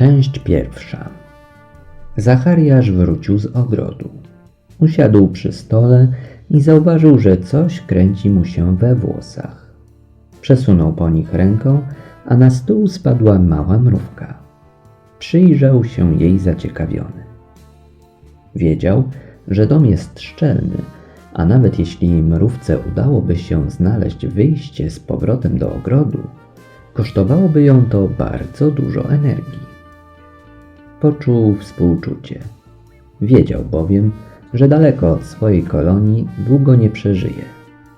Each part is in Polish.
Część pierwsza. Zachariasz wrócił z ogrodu. Usiadł przy stole i zauważył, że coś kręci mu się we włosach. Przesunął po nich ręką, a na stół spadła mała mrówka. Przyjrzał się jej zaciekawiony. Wiedział, że dom jest szczelny, a nawet jeśli mrówce udałoby się znaleźć wyjście z powrotem do ogrodu, kosztowałoby ją to bardzo dużo energii. Poczuł współczucie. Wiedział bowiem, że daleko od swojej kolonii długo nie przeżyje,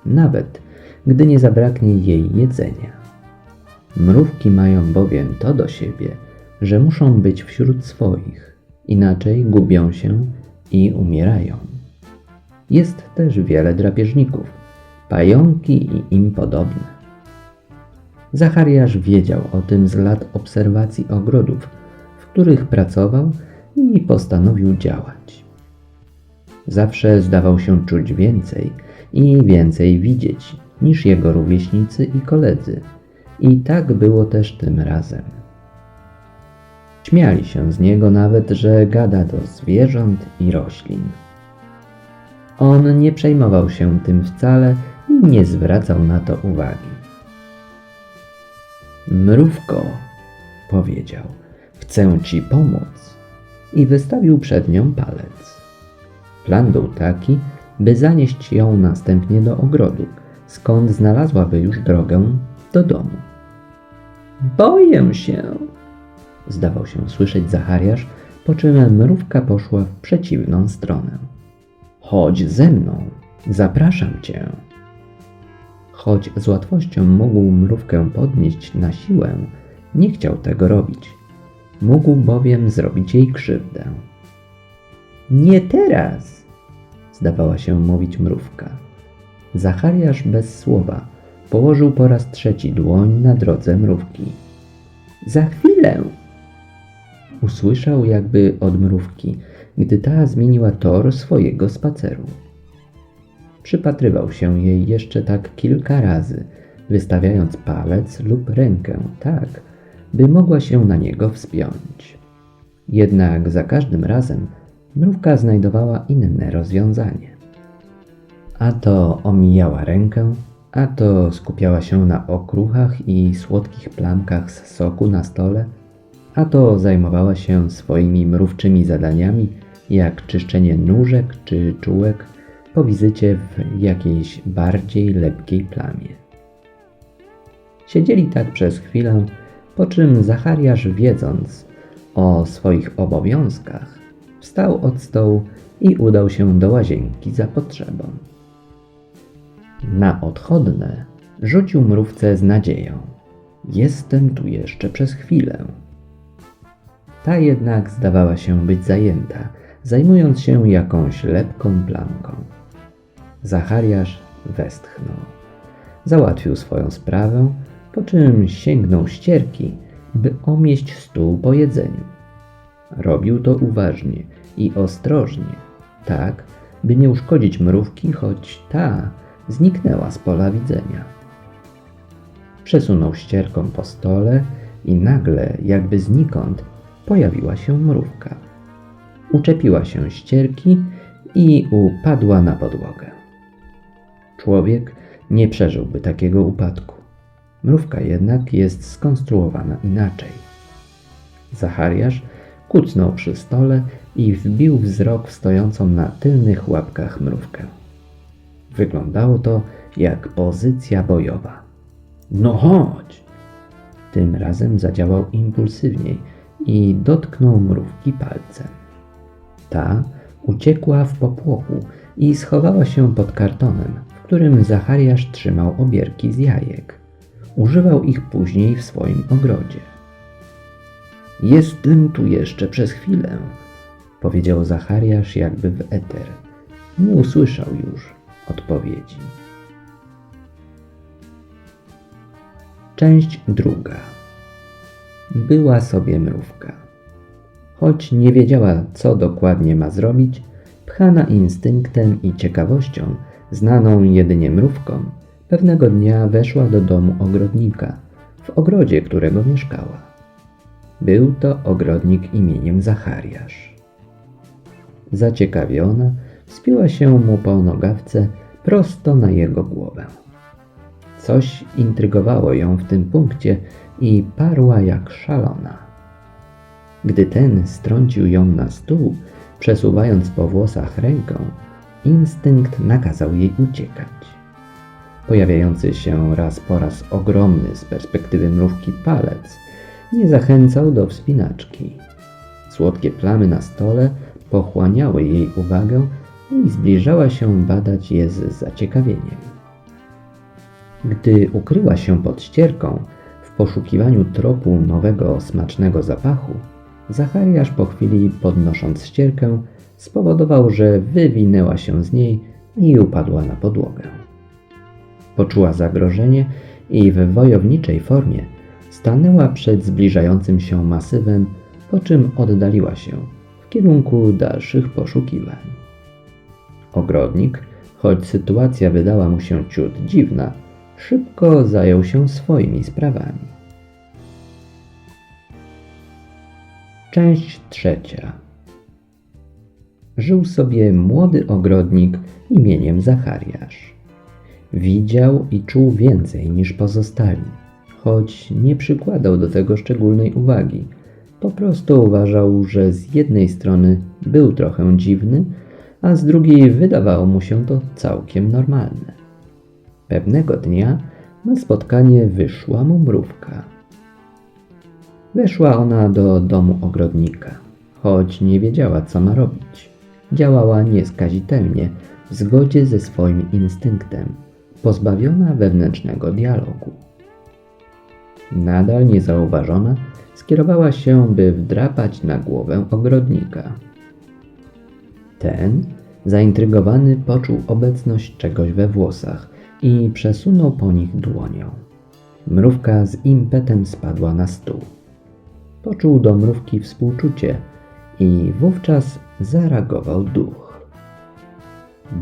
nawet gdy nie zabraknie jej jedzenia. Mrówki mają bowiem to do siebie, że muszą być wśród swoich, inaczej gubią się i umierają. Jest też wiele drapieżników, pająki i im podobne. Zachariasz wiedział o tym z lat obserwacji ogrodów, których pracował i postanowił działać. Zawsze zdawał się czuć więcej i więcej widzieć niż jego rówieśnicy i koledzy, i tak było też tym razem. Śmiali się z niego nawet, że gada do zwierząt i roślin. On nie przejmował się tym wcale i nie zwracał na to uwagi. Mrówko, powiedział, chcę ci pomóc i wystawił przed nią palec. Plan był taki, by zanieść ją następnie do ogrodu, skąd znalazłaby już drogę do domu. Boję się, zdawał się słyszeć Zachariasz, po czym mrówka poszła w przeciwną stronę. Chodź ze mną, zapraszam cię. Choć z łatwością mógł mrówkę podnieść na siłę, nie chciał tego robić. Mógł bowiem zrobić jej krzywdę. Nie teraz, zdawała się mówić mrówka. Zachariasz bez słowa położył po raz trzeci dłoń na drodze mrówki. Za chwilę! Usłyszał jakby od mrówki, gdy ta zmieniła tor swojego spaceru. Przypatrywał się jej jeszcze tak kilka razy, wystawiając palec lub rękę tak, by mogła się na niego wspiąć. Jednak za każdym razem mrówka znajdowała inne rozwiązanie. A to omijała rękę, a to skupiała się na okruchach i słodkich plamkach z soku na stole, a to zajmowała się swoimi mrówczymi zadaniami, jak czyszczenie nóżek czy czułek po wizycie w jakiejś bardziej lepkiej plamie. Siedzieli tak przez chwilę, po czym Zachariasz, wiedząc o swoich obowiązkach, wstał od stołu i udał się do łazienki za potrzebą. Na odchodne rzucił mrówce z nadzieją. Jestem tu jeszcze przez chwilę. Ta jednak zdawała się być zajęta, zajmując się jakąś lepką plamką. Zachariasz westchnął. Załatwił swoją sprawę, po czym sięgnął ścierki, by omieść stół po jedzeniu. Robił to uważnie i ostrożnie, tak, by nie uszkodzić mrówki, choć ta zniknęła z pola widzenia. Przesunął ścierką po stole i nagle, jakby znikąd, pojawiła się mrówka. Uczepiła się ścierki i upadła na podłogę. Człowiek nie przeżyłby takiego upadku. Mrówka jednak jest skonstruowana inaczej. Zachariasz kucnął przy stole i wbił wzrok w stojącą na tylnych łapkach mrówkę. Wyglądało to jak pozycja bojowa. No chodź! Tym razem zadziałał impulsywniej i dotknął mrówki palcem. Ta uciekła w popłochu i schowała się pod kartonem, w którym Zachariasz trzymał obierki z jajek. Używał ich później w swoim ogrodzie. Jestem tu jeszcze przez chwilę, powiedział Zachariasz jakby w eter. Nie usłyszał już odpowiedzi. Część druga. Była sobie mrówka. Choć nie wiedziała, co dokładnie ma zrobić, pchana instynktem i ciekawością, znaną jedynie mrówkom, pewnego dnia weszła do domu ogrodnika, w ogrodzie którego mieszkała. Był to ogrodnik imieniem Zachariasz. Zaciekawiona, wspiła się mu po nogawce prosto na jego głowę. Coś intrygowało ją w tym punkcie i parła jak szalona. Gdy ten strącił ją na stół, przesuwając po włosach ręką, instynkt nakazał jej uciekać. Pojawiający się raz po raz ogromny z perspektywy mrówki palec nie zachęcał do wspinaczki. Słodkie plamy na stole pochłaniały jej uwagę i zbliżała się badać je z zaciekawieniem. Gdy ukryła się pod ścierką w poszukiwaniu tropu nowego smacznego zapachu, Zachariasz po chwili podnosząc ścierkę spowodował, że wywinęła się z niej i upadła na podłogę. Poczuła zagrożenie i w wojowniczej formie stanęła przed zbliżającym się masywem, po czym oddaliła się w kierunku dalszych poszukiwań. Ogrodnik, choć sytuacja wydała mu się ciut dziwna, szybko zajął się swoimi sprawami. Część trzecia. Żył sobie młody ogrodnik imieniem Zachariasz. Widział i czuł więcej niż pozostali, choć nie przykładał do tego szczególnej uwagi. Po prostu uważał, że z jednej strony był trochę dziwny, a z drugiej wydawało mu się to całkiem normalne. Pewnego dnia na spotkanie wyszła mu mrówka. Weszła ona do domu ogrodnika, choć nie wiedziała, co ma robić. Działała nieskazitelnie, w zgodzie ze swoim instynktem, pozbawiona wewnętrznego dialogu. Nadal niezauważona, skierowała się, by wdrapać na głowę ogrodnika. Ten, zaintrygowany, poczuł obecność czegoś we włosach i przesunął po nich dłonią. Mrówka z impetem spadła na stół. Poczuł do mrówki współczucie i wówczas zareagował duch.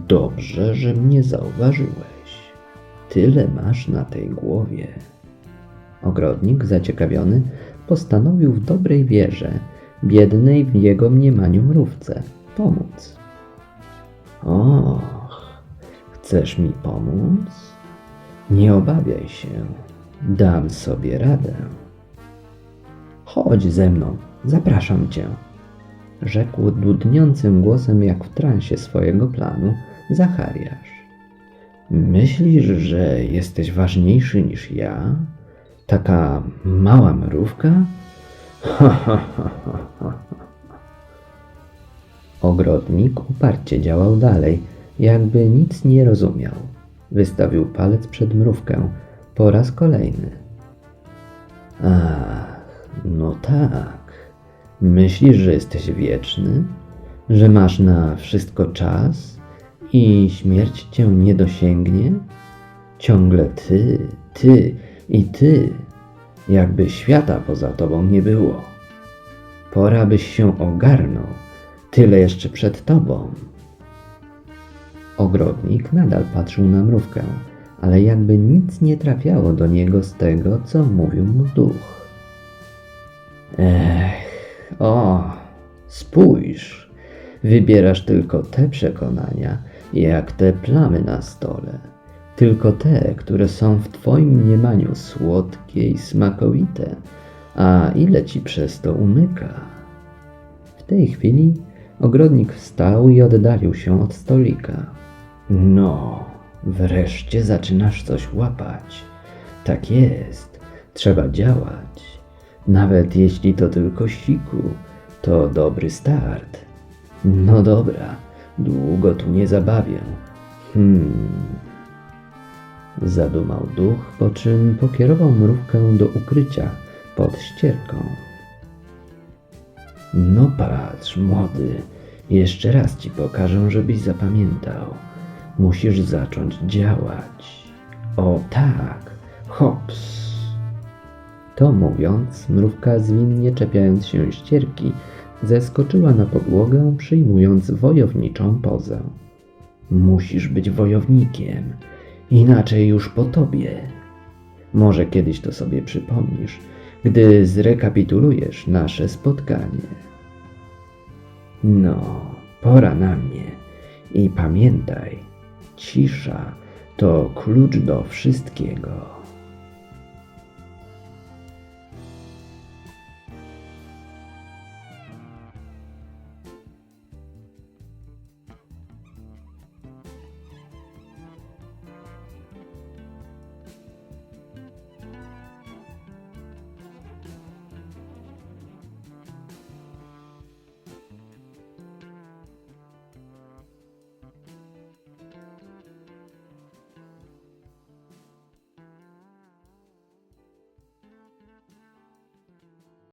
Dobrze, że mnie zauważyłeś. Tyle masz na tej głowie. Ogrodnik, zaciekawiony, postanowił w dobrej wierze, biednej w jego mniemaniu mrówce, pomóc. Och, chcesz mi pomóc? Nie obawiaj się, dam sobie radę. Chodź ze mną, zapraszam cię, rzekł dudniącym głosem jak w transie swojego planu Zachariasz. Myślisz, że jesteś ważniejszy niż ja? Taka mała mrówka? Ha. Ogrodnik uparcie działał dalej, jakby nic nie rozumiał. Wystawił palec przed mrówkę po raz kolejny. Ach, no tak. Myślisz, że jesteś wieczny? Że masz na wszystko czas i śmierć cię nie dosięgnie? Ciągle ty, ty i ty, jakby świata poza tobą nie było. Pora byś się ogarnął, tyle jeszcze przed tobą. Ogrodnik nadal patrzył na mrówkę, ale jakby nic nie trafiało do niego z tego, co mówił mu duch. Ech, o, spójrz, wybierasz tylko te przekonania, jak te plamy na stole. Tylko te, które są w Twoim mniemaniu słodkie i smakowite, a ile Ci przez to umyka. W tej chwili ogrodnik wstał i oddalił się od stolika. No, wreszcie zaczynasz coś łapać. Tak jest, trzeba działać. Nawet jeśli to tylko siku, to dobry start. No dobra, długo tu nie zabawię. Hmm. Zadumał duch, po czym pokierował mrówkę do ukrycia pod ścierką. No patrz, młody, jeszcze raz ci pokażę, żebyś zapamiętał. Musisz zacząć działać. O tak, hops. To mówiąc, mrówka zwinnie czepiając się ścierki, Zeskoczyła na podłogę, przyjmując wojowniczą pozę. Musisz być wojownikiem, inaczej już po tobie. Może kiedyś to sobie przypomnisz, gdy zrekapitulujesz nasze spotkanie. No, pora na mnie. I pamiętaj, cisza to klucz do wszystkiego.